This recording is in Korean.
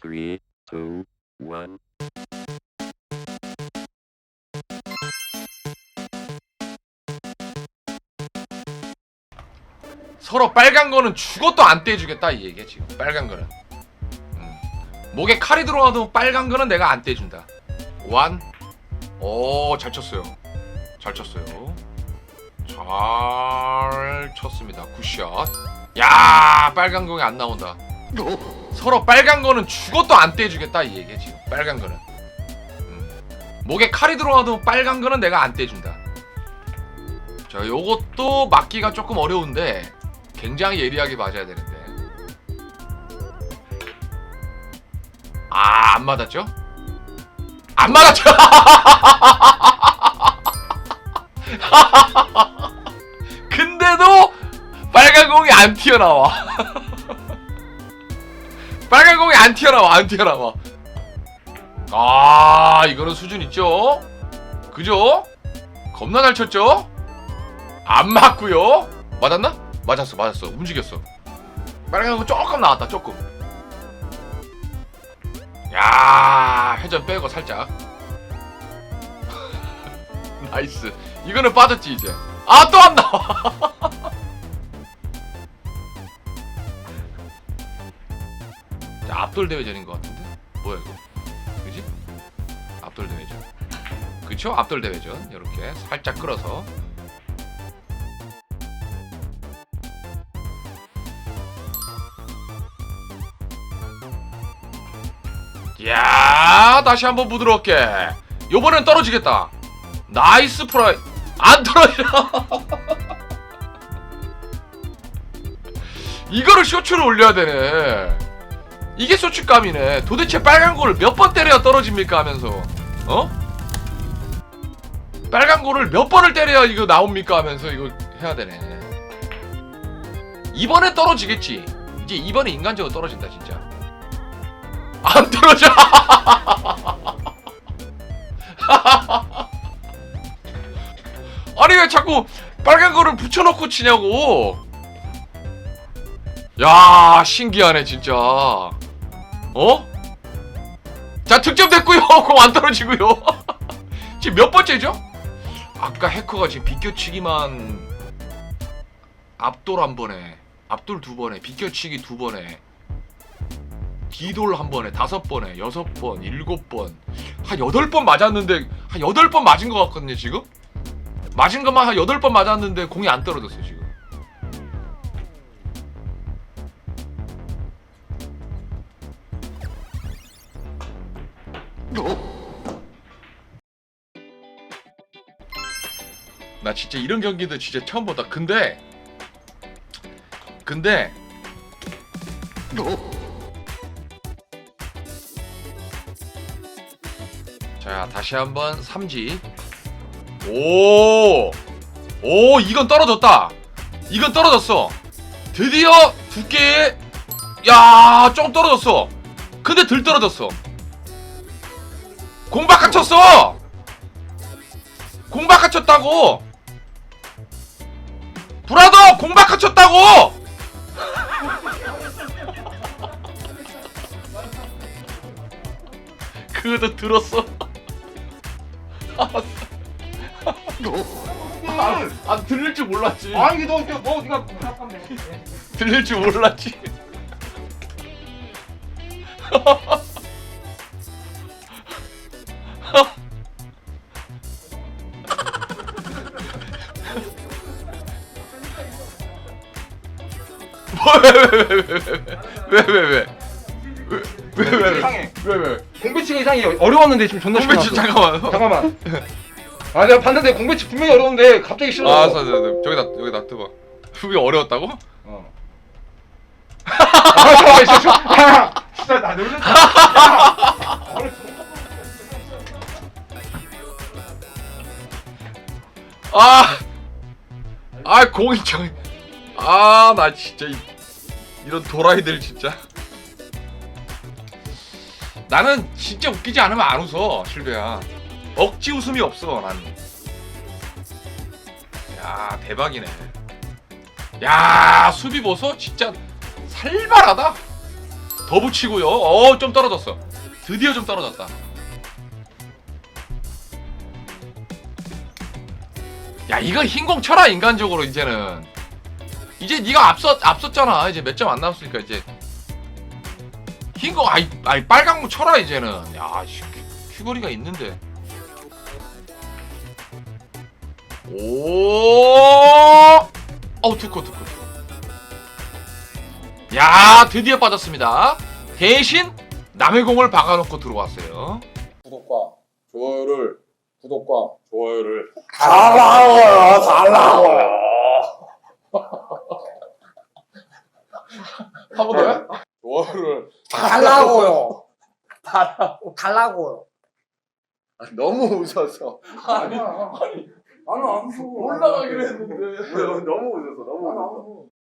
three, two, one. 서로 빨간 거는 죽어도 안 떼주겠다 이 얘기야 지금. 빨간 거는. 음. 목에 칼이 들어와도 빨간 거는 내가 안 떼준다. 완. 오 잘 쳤어요. 잘 쳤어요. 잘 쳤습니다. 굿샷. 야 빨간 공이 안 나온다 서로 빨간 거는 죽어도 안 떼주겠다 이 얘기야 지금 빨간 거는 음. 목에 칼이 들어와도 빨간 거는 내가 안 떼준다 자 요것도 맞기가 조금 어려운데 굉장히 예리하게 맞아야 되는데 아 안 맞았죠? 안 맞았죠? 근데도 빨간 공이 안 튀어나와 빨간 공이 안 튀어나와 안 튀어나와. 아 이거는 수준 있죠? 그죠? 겁나 잘 쳤죠? 안 맞고요. 맞았나? 맞았어 맞았어. 움직였어. 빨간 거 조금 나왔다 조금. 야 회전 빼고 살짝. 나이스. 이거는 빠졌지 이제. 아 또 안 나와 자 앞돌 대회전인 것 같은데? 뭐야 이거? 그지? 앞돌 대회전. 그쵸? 앞돌 대회전. 이렇게 살짝 끌어서. 야 다시 한번 부드럽게. 요번엔 떨어지겠다. 나이스 프라이. 안 떨어져 이거를 쇼츠로 올려야 되네 이게 쇼츠감이네 도대체 빨간 골을 몇번 때려야 떨어집니까 하면서 어? 빨간 골을 몇 번을 때려야 이거 나옵니까 하면서 이거 해야 되네 이번에 떨어지겠지 이제 이번에 인간적으로 떨어진다 진짜 안 떨어져. 아니 왜 자꾸 빨간 거를 붙여놓고 치냐고. 야 신기하네 진짜. 어? 자 득점 됐고요. 공 안 떨어지고요. 지금 몇 번째죠? 아까 해커가 지금 비껴치기만 앞돌 한 번에 앞돌 두 번에 비껴치기 두 번에 디돌 한 번에 다섯 번에 여섯 번 일곱 번한 여덟 번 맞았는데 한 여덟 번 맞은 것 같거든요 지금 맞은 것만 한 여덟 번 맞았는데 공이 안 떨어졌어요 지금 나 진짜 이런 경기도 진짜 처음 보다. 근데 근데 자 다시 한번 삼지. 오! 오 이건 떨어졌다. 이건 떨어졌어. 드디어 두께에 야좀 떨어졌어. 근데 덜 떨어졌어 공박 갇혔어 공박 갇혔다고 브라더 공박 갇혔다고 그것도 들었어 아, 아 들릴 줄 몰랐지. 아니 너 이거 뭐 네가. 들릴 줄 몰랐지. 뭐왜왜왜왜왜왜왜왜왜 이상해. 왜, 왜? 공배치가 이상해. 어려웠는데 지금 존나 공배치 쉽게 잠깐만. 나왔어. 잠깐만. 아 내가 봤는데 공배치 분명히 어려운데 갑자기 싫어. 아, 저, 저, 저, 저기다 여기 놔둬봐. 후비 어려웠다고? 어. 아 잠깐만 진짜. 아, 진짜 나 놀랬다. 야, 어려워. 아, 아 공이 저, 아, 나 진짜 이, 이런 도라이들 진짜. 나는 진짜 웃기지 않으면 안 웃어, 실베야. 억지 웃음이 없어, 나는. 야, 대박이네. 야, 수비 보소, 진짜 살벌하다. 더 붙이고요. 어, 좀 떨어졌어. 드디어 좀 떨어졌다. 야, 이거 흰공 쳐라 인간적으로 이제는. 이제 네가 앞서 앞섰잖아. 이제 몇 점 안 남았으니까 이제 흰공 아이 아이 빨강공 쳐라 이제는. 야, 씨, 큐- 큐거리가 있는데. 오! 어우, 투코, 투코. 야, 드디어 빠졌습니다. 대신 남의 공을 박아놓고 들어왔어요. 구독과 좋아요를 구독과 좋아요를 달라고요, 달라고요. 한 번 더요? 좋아요를 달라고요. 달라고요. 너무 웃어서 아니, 아니, 아니, 안 무서워. 올라가기로 했는데 너무 웃어서 너무 웃어서